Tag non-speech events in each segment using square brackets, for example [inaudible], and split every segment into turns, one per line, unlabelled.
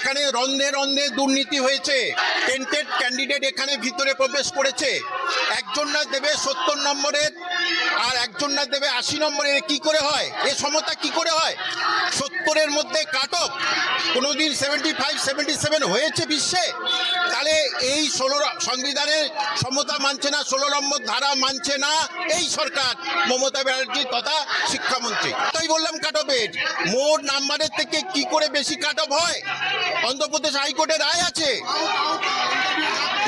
এখানে রন্ধে রন্ধে দুর্নীতি হয়েছে। টেন্টেড ক্যান্ডিডেট এখানে ভিতরে প্রবেশ করেছে। একজন না দেবে সত্তর নম্বরের, আর একজন না দেবে আশি নম্বরের কি করে হয়? এ সমতা কি করে হয়? সত্তরের মধ্যে কাট অফ কোনোদিন সেভেন্টি ফাইভ সেভেন্টি সেভেন হয়েছে বিশ্বে। তাহলে এই ষোলো সংবিধানের সমতা মানছে না, ষোলো নম্বর ধারা মানছে না এই সরকার, মমতা ব্যানার্জি তথা শিক্ষামন্ত্রী। তাই বললাম কাট অফের মোট নাম্বারের থেকে কি করে বেশি কাট অফ হয়? অন্ধ্রপ্রদেশ হাইকোর্টের রায় আছে।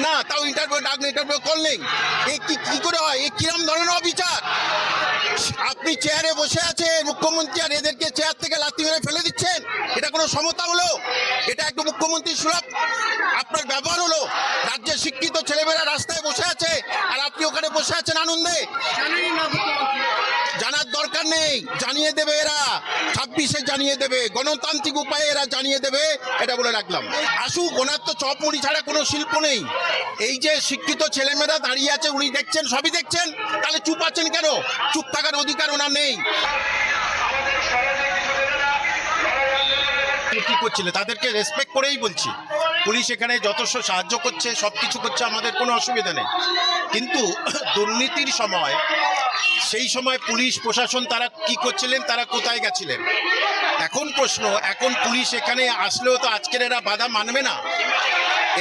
না, তাও ইন্টারভিউ ডাকলে ইন্টারভিউ করলেন এ কি কি করে হয়? এ কিরম ধরনের অবিচার? আপনি চেয়ারে বসে আছেন, মুখ্যমন্ত্রী আর এদেরকে চেয়ার থেকে লাথি মেরে ফেলে দিচ্ছেন এটা কোনো সমতা হলো, এটা একটু মুখ্যমন্ত্রী সুলভ আপনার ব্যবহার হলো। রাজ্যের শিক্ষিত ছেলেমেয়েরা রাস্তায় বসে আছে, আর আপনি ওখানে বসে আছেন আনন্দে। জানার দরকার নেই, জানিয়ে দেবে এরা, ছাব্বিশে জানিয়ে দেবে। গণতান্ত্রিক উপায়ে এরা জানিয়ে দেবে, এটা বলে রাখলাম। আসুক, ওনার তো চপমুড়ি ছাড়া কোনো শিল্প নেই। এই যে শিক্ষিত ছেলেমেয়েরা দাঁড়িয়ে আছে, উনি দেখছেন, সবই দেখছেন, তাহলে চুপ আছেন কেন? চুপ থাকার অধিকার ওনার নেই। কি করছিল তাদেরকে রেসপেক্ট করেই বলছি। পুলিশ এখানে যথেষ্ট সাহায্য করছে সব কিছু করছে, আমাদের কোনো অসুবিধা নেই। কিন্তু [coughs] দুর্নীতির সময়, সেই সময় পুলিশ, প্রশাসন তারা কি করছিলেন, তারা কোথায় গেছিলেন? এখন প্রশ্ন, এখন পুলিশ এখানে আসলেও তো আজকের এরা বাধা মানবে না?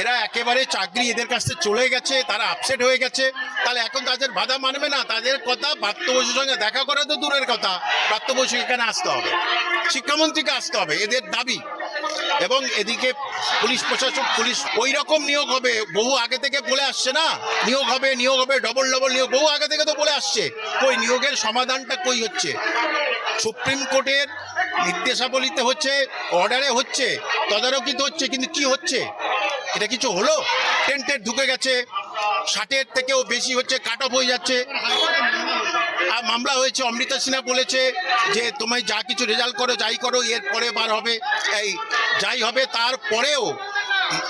এরা একেবারে চাকরি এদের কাছ চলে গেছে, তারা আপসেট হয়ে গেছে। তাহলে এখন তাদের বাধা মানবে না? তাদের কথা প্রাপ্ত বসুর সঙ্গে দেখা করা তো দূরের কথা। প্রাপ্তবসু এখানে আসতে হবে। শিক্ষামন্ত্রীকে আসতে হবে, এদের দাবি। এবং এদিকে পুলিশ প্রশাসক পুলিশ ওই রকম নিয়োগ হবে, বহু আগে থেকে বলে আসছে না? নিয়োগ হবে নিয়োগ হবে ডবল ডবল নিয়োগ, বহু আগে থেকে তো বলে আসছে। কই নিয়োগের সমাধানটা কই হচ্ছে? সুপ্রিম কোর্টের নির্দেশাবলীতে হচ্ছে অর্ডারে হচ্ছে, তদারকিত হচ্ছে, কিন্তু কি হচ্ছে? এটা কিছু হলো? টেন্টের ঢুকে গেছে। ষাটের থেকেও বেশি হচ্ছে কাট অফ হয়ে যাচ্ছে। আর মামলা হয়েছে, অমৃতা সিনহা বলেছে যে, তোমায় যা কিছু রেজাল্ট করো, যাই করো, এর পরে বার হবে। এই, যাই হবে তারপরেও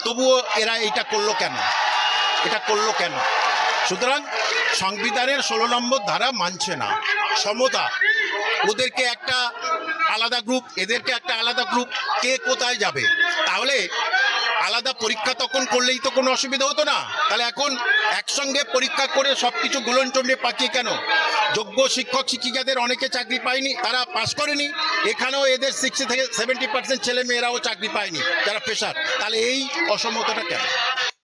তবুও এরা এটা করল কেন? এটা করল কেন? সুতরাং সংবিধানের ষোলো নম্বর ধারা মানছে না। সমতা, ওদেরকে একটা আলাদা গ্রুপ এদেরকে একটা আলাদা গ্রুপ কে কোথায় যাবে? তাহলে আলাদা পরীক্ষা তখন করলেই তো কোনো অসুবিধা হতো না। তাহলে এখন একসঙ্গে পরীক্ষা করে সব কিছু গুলনটন্ডে পাকিয়ে কেন? যোগ্য শিক্ষক শিক্ষিকাদের অনেকে চাকরি পায়নি, তারা পাস করেনি। এখানেও এদের সিক্সটি থেকে সেভেন্টি পার্সেন্ট ছেলে মেয়েরাও চাকরি পায়নি, যারা পেশার তাহলে এই অসমতাটা কেন?